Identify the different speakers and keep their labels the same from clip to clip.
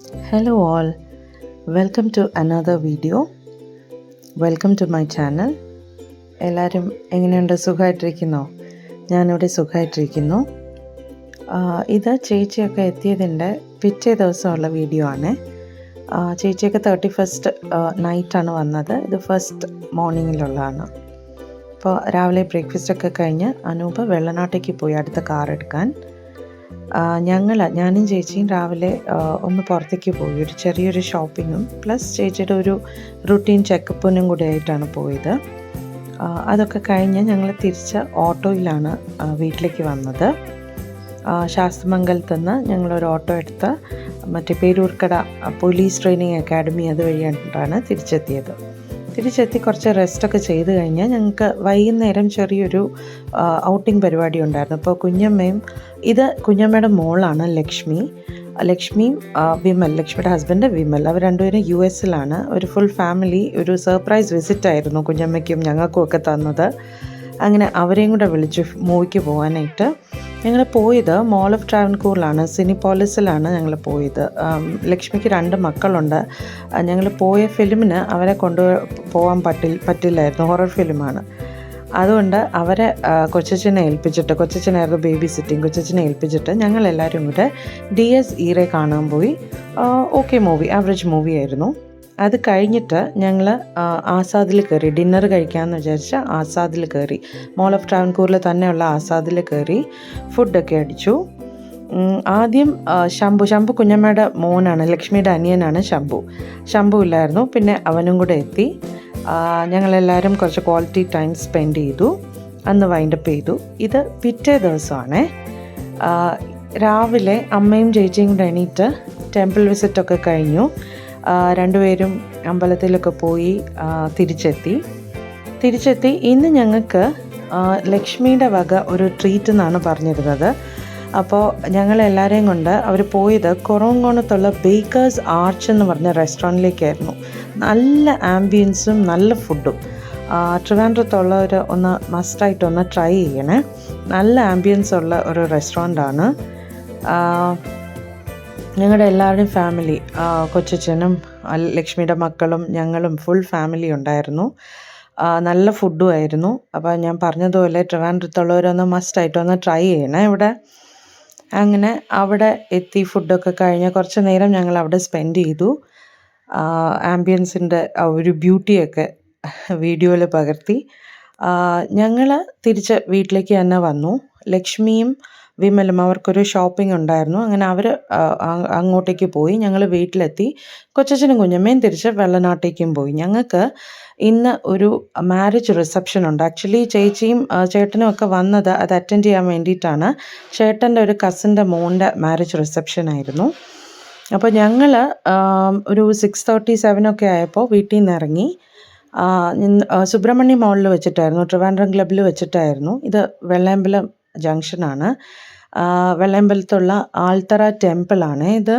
Speaker 1: Hello, all welcome to another video welcome to my channel എല്ലാവരും എങ്ങനെയുണ്ട്? സുഖമായിട്ടിരിക്കുന്നോ? ഞാനിവിടെ സുഖമായിട്ടിരിക്കുന്നു. ഇത് ചേച്ചിയൊക്കെ എത്തിയതിന്റെ പിറ്റേ ദിവസമുള്ള വീഡിയോ ആണ്. ചേച്ചിയൊക്കെ തേർട്ടി ഫസ്റ്റ് നൈറ്റാണ് വന്നത്. ഇത് ഫസ്റ്റ് മോർണിംഗിലുള്ളതാണ് അപ്പോൾ രാവിലെ ബ്രേക്ക്ഫാസ്റ്റ് ഒക്കെ കഴിഞ്ഞ് അനൂപ് വെള്ളനാട്ടേക്ക് പോയി അടുത്ത കാർ എടുക്കാൻ. ഞങ്ങൾ ഞാനും ചേച്ചിയും രാവിലെ ഒന്ന് പുറത്തേക്ക് പോയി. ഒരു ചെറിയൊരു ഷോപ്പിങ്ങും പ്ലസ് ചേച്ചിയുടെ ഒരു റുട്ടീൻ ചെക്കപ്പിനും കൂടി ആയിട്ടാണ് പോയത്. അതൊക്കെ കഴിഞ്ഞ് ഞങ്ങൾ തിരിച്ച് ഓട്ടോയിലാണ് വീട്ടിലേക്ക് വന്നത്. ശാസ്ത്രമംഗലത്ത് നിന്ന് ഞങ്ങളൊരു ഓട്ടോ എടുത്ത് മറ്റേ പേരൂർക്കട പോലീസ് ട്രെയിനിങ് അക്കാഡമി അതുവഴിയായിട്ടാണ് തിരിച്ചെത്തിയത്. തിരിച്ചെത്തി കുറച്ച് റെസ്റ്റൊക്കെ ചെയ്ത് കഴിഞ്ഞാൽ ഞങ്ങൾക്ക് വൈകുന്നേരം ചെറിയൊരു ഔട്ടിംഗ് പരിപാടി ഉണ്ടായിരുന്നു. അപ്പോൾ കുഞ്ഞമ്മയും ഇത് കുഞ്ഞമ്മയുടെ മോളാണ് ലക്ഷ്മി. ലക്ഷ്മിയും വിമൽ ലക്ഷ്മിയുടെ ഹസ്ബൻഡ് വിമൽ. അവർ രണ്ടുപേരും യു എസിലാണ്. ഒരു ഫുൾ ഫാമിലി ഒരു സർപ്രൈസ് വിസിറ്റ് ആയിരുന്നു കുഞ്ഞമ്മയ്ക്കും ഞങ്ങൾക്കും ഒക്കെ തന്നത്. അങ്ങനെ അവരെയും കൂടെ വിളിച്ചു മൂവിക്ക് പോകാനായിട്ട് ഞങ്ങൾ പോയത് മോൾ ഓഫ് ട്രാവൻകൂറിലാണ് സിനിപോളിസിലാണ് ഞങ്ങൾ പോയത്. ലക്ഷ്മിക്ക് രണ്ട് മക്കളുണ്ട്. ഞങ്ങൾ പോയ ഫിലിമിന് അവരെ കൊണ്ട് പോകാൻ പറ്റി പറ്റില്ലായിരുന്നു. ഹൊറർ ഫിലിമാണ് അതുകൊണ്ട് അവരെ കൊച്ചച്ഛനെ ഏൽപ്പിച്ചിട്ട് കൊച്ചച്ഛനായിരുന്നു ബേബി സിറ്റിംഗ് കൊച്ചച്ഛനെ ഏൽപ്പിച്ചിട്ട് ഞങ്ങൾ എല്ലാവരും കൂടെ ഡി എസ് ഈറെ കാണാൻ പോയി. ഓക്കെ മൂവി ആവറേജ് മൂവി ആയിരുന്നു. അത് കഴിഞ്ഞിട്ട് ഞങ്ങൾ ആസാദിൽ കയറി ഡിന്നർ കഴിക്കാമെന്ന് വിചാരിച്ച് ആസാദിൽ കയറി മോൾ ഓഫ് ട്രാവൻകൂറിൽ തന്നെയുള്ള ആസാദിൽ കയറി ഫുഡൊക്കെ അടിച്ചു. ആദ്യം ശംഭു ശംഭു കുഞ്ഞമ്മയുടെ മോനാണ് ലക്ഷ്മിയുടെ അനിയനാണ് ശംഭു. ശംഭു ഇല്ലായിരുന്നു പിന്നെ അവനും കൂടെ എത്തി. ഞങ്ങളെല്ലാവരും കുറച്ച് ക്വാളിറ്റി ടൈം സ്പെൻഡ് ചെയ്തു അന്ന് വൈൻഡപ്പ് ചെയ്തു. ഇത് പിറ്റേ ദിവസമാണ്. രാവിലെ അമ്മയും ചേച്ചിയും കൂടെ എണീറ്റ് ടെമ്പിൾ വിസിറ്റൊക്കെ കഴിഞ്ഞു. രണ്ടുപേരും അമ്പലത്തിലൊക്കെ പോയി തിരിച്ചെത്തി. തിരിച്ചെത്തി ഇന്ന് ഞങ്ങൾക്ക് ലക്ഷ്മിയുടെ വക ഒരു ട്രീറ്റ് എന്നാണ് പറഞ്ഞിരുന്നത്. അപ്പോൾ ഞങ്ങൾ എല്ലാവരെയും കൊണ്ട് അവർ പോയത് കുറവങ്കോണത്തുള്ള ബേക്കേഴ്സ് ആർച്ച് എന്ന് പറഞ്ഞ റെസ്റ്റോറന്റിലേക്കായിരുന്നു. നല്ല ആംബിയൻസും നല്ല ഫുഡും. ട്രിവാൻഡ്രത്തുള്ളവർ ഒന്ന് മസ്റ്റായിട്ട് ഒന്ന് ട്രൈ ചെയ്യണേ. നല്ല ആംബിയൻസ് ഉള്ള ഒരു റെസ്റ്റോറന്റാണ് ഞങ്ങളുടെ എല്ലാവരുടെയും ഫാമിലി കൊച്ചച്ഛനും ലക്ഷ്മിയുടെ മക്കളും ഞങ്ങളും ഫുൾ ഫാമിലി ഉണ്ടായിരുന്നു. നല്ല ഫുഡും ആയിരുന്നു. അപ്പോൾ ഞാൻ പറഞ്ഞതുപോലെ ട്രിവാൻഡ്രത്തുള്ളവരൊന്ന് മസ്റ്റായിട്ടൊന്ന് ട്രൈ ചെയ്യണേ ഇവിടെ. അങ്ങനെ അവിടെ എത്തി ഫുഡൊക്കെ കഴിഞ്ഞ് കുറച്ച് നേരം ഞങ്ങൾ അവിടെ സ്പെൻഡ് ചെയ്തു ആംബിയൻസിന്റെ ഒരു ബ്യൂട്ടിയൊക്കെ വീഡിയോയിൽ പകർത്തി. ഞങ്ങൾ തിരിച്ച് വീട്ടിലേക്ക് തന്നെ വന്നു. ലക്ഷ്മിയും വിമലും അവർക്കൊരു ഷോപ്പിംഗ് ഉണ്ടായിരുന്നു. അങ്ങനെ അവർ അങ്ങോട്ടേക്ക് പോയി. ഞങ്ങൾ വീട്ടിലെത്തി. കൊച്ചച്ഛനും കുഞ്ഞമ്മയും തിരിച്ച് വെള്ളനാട്ടേക്കും പോയി. ഞങ്ങൾക്ക് ഇന്ന് ഒരു മാരേജ് റിസപ്ഷൻ ഉണ്ട്. ആക്ച്വലി ചേച്ചിയും ചേട്ടനും ഒക്കെ വന്നത് അത് അറ്റൻഡ് ചെയ്യാൻ വേണ്ടിയിട്ടാണ്. ചേട്ടന്റെ ഒരു കസിന്റെ മോന്റെ മാരേജ് റിസപ്ഷൻ ആയിരുന്നു. അപ്പോൾ ഞങ്ങൾ ഒരു സിക്സ് തേർട്ടി സെവൻ ഒക്കെ ആയപ്പോൾ വീട്ടിൽ നിന്ന് ഇറങ്ങി. സുബ്രഹ്മണ്യം മോളിൽ വെച്ചിട്ടായിരുന്നു. ട്രിവാൻഡ്രം ക്ലബ്ബിൽ വെച്ചിട്ടായിരുന്നു. ഇത് വെള്ളയമ്പലം ജംഗ്ഷനാണ് വെള്ളയമ്പലത്തുള്ള ആൽത്തറ ടെമ്പിളാണ് ഇത്.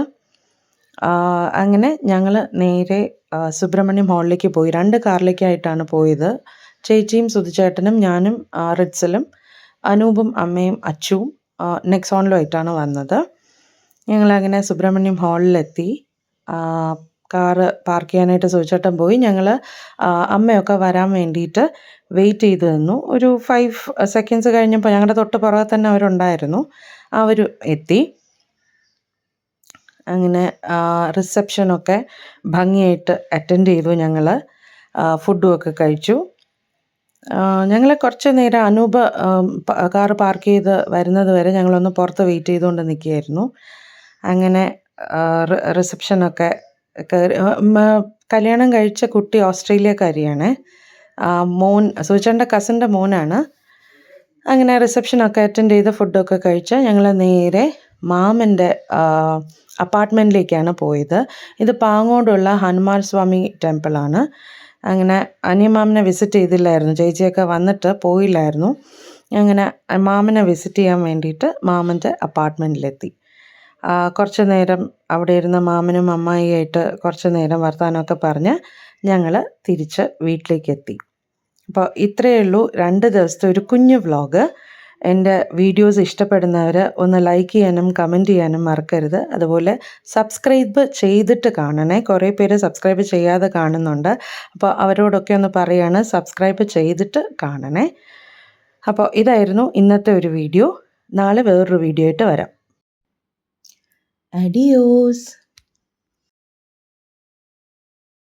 Speaker 1: അങ്ങനെ ഞങ്ങൾ നേരെ സുബ്രഹ്മണ്യം ഹാളിലേക്ക് പോയി. രണ്ട് കാറിലേക്കായിട്ടാണ് പോയത്. ചേച്ചിയും സുധിച്ചേട്ടനും ഞാനും റിറ്റ്സലും അനൂപും അമ്മയും അച്ചുവും നെക്സോണിലുമായിട്ടാണ് വന്നത്. ഞങ്ങളങ്ങനെ സുബ്രഹ്മണ്യം ഹാളിലെത്തി. കാറ് പാർക്ക് ചെയ്യാനായിട്ട് സുചേട്ടൻ പോയി. ഞങ്ങൾ അമ്മയൊക്കെ വരാൻ വേണ്ടിയിട്ട് വെയിറ്റ് ചെയ്ത് നിന്നു. ഒരു ഫൈവ് സെക്കൻഡ്സ് കഴിഞ്ഞപ്പോൾ ഞങ്ങളുടെ തൊട്ട് പുറകെ തന്നെ അവരുണ്ടായിരുന്നു. അവർ എത്തി. അങ്ങനെ റിസപ്ഷനൊക്കെ ഭംഗിയായിട്ട് അറ്റൻഡ് ചെയ്തു ഞങ്ങൾ ഫുഡും ഒക്കെ കഴിച്ചു. ഞങ്ങൾ കുറച്ച് നേരം അനൂപ് കാറ് പാർക്ക് ചെയ്ത് വരുന്നത് വരെ ഞങ്ങളൊന്ന് പുറത്ത് വെയിറ്റ് ചെയ്തുകൊണ്ട് നിൽക്കുകയായിരുന്നു. അങ്ങനെ റിസപ്ഷനൊക്കെ കല്യാണം കഴിച്ച കുട്ടി ഓസ്ട്രേലിയക്കാരിയാണ്. മോൻ സൂചന്റെ കസിന്റെ മോനാണ്. അങ്ങനെ റിസപ്ഷനൊക്കെ അറ്റൻഡ് ചെയ്ത് ഫുഡൊക്കെ കഴിച്ച് ഞങ്ങൾ നേരെ മാമന്റെ അപ്പാർട്ട്മെന്റിലേക്കാണ് പോയത്. ഇത് പാങ്ങോടുള്ള ഹനുമാൻ സ്വാമി ടെമ്പിളാണ്. അങ്ങനെ അനിയമാമനെ വിസിറ്റ് ചെയ്തില്ലായിരുന്നു. ചേച്ചിയൊക്കെ വന്നിട്ട് പോയില്ലായിരുന്നു. അങ്ങനെ മാമനെ വിസിറ്റ് ചെയ്യാൻ വേണ്ടിയിട്ട് മാമന്റെ അപ്പാർട്ട്മെന്റിലെത്തി. കുറച്ച് നേരം അവിടെ ഇരുന്ന മാമനും അമ്മായിയായിട്ട് കുറച്ച് നേരം വർത്തമാനമൊക്കെ പറഞ്ഞ് ഞങ്ങൾ തിരിച്ച് വീട്ടിലേക്കെത്തി. അപ്പോൾ ഇത്രയേ ഉള്ളൂ രണ്ട് ദിവസത്തെ ഒരു കുഞ്ഞു വ്ളോഗ് എന്റെ വീഡിയോസ് ഇഷ്ടപ്പെടുന്നവർ ഒന്ന് ലൈക്ക് ചെയ്യാനും കമന്റ് ചെയ്യാനും മറക്കരുത്. അതുപോലെ സബ്സ്ക്രൈബ് ചെയ്തിട്ട് കാണണേ. കുറേ പേര് സബ്സ്ക്രൈബ് ചെയ്യാതെ കാണുന്നുണ്ട്. അപ്പോൾ അവരോടൊക്കെ ഒന്ന് പറയാണ് സബ്സ്ക്രൈബ് ചെയ്തിട്ട് കാണണേ. അപ്പോൾ ഇതായിരുന്നു ഇന്നത്തെ ഒരു വീഡിയോ. നാളെ വേറൊരു വീഡിയോ ആയിട്ട് വരാം. Adios.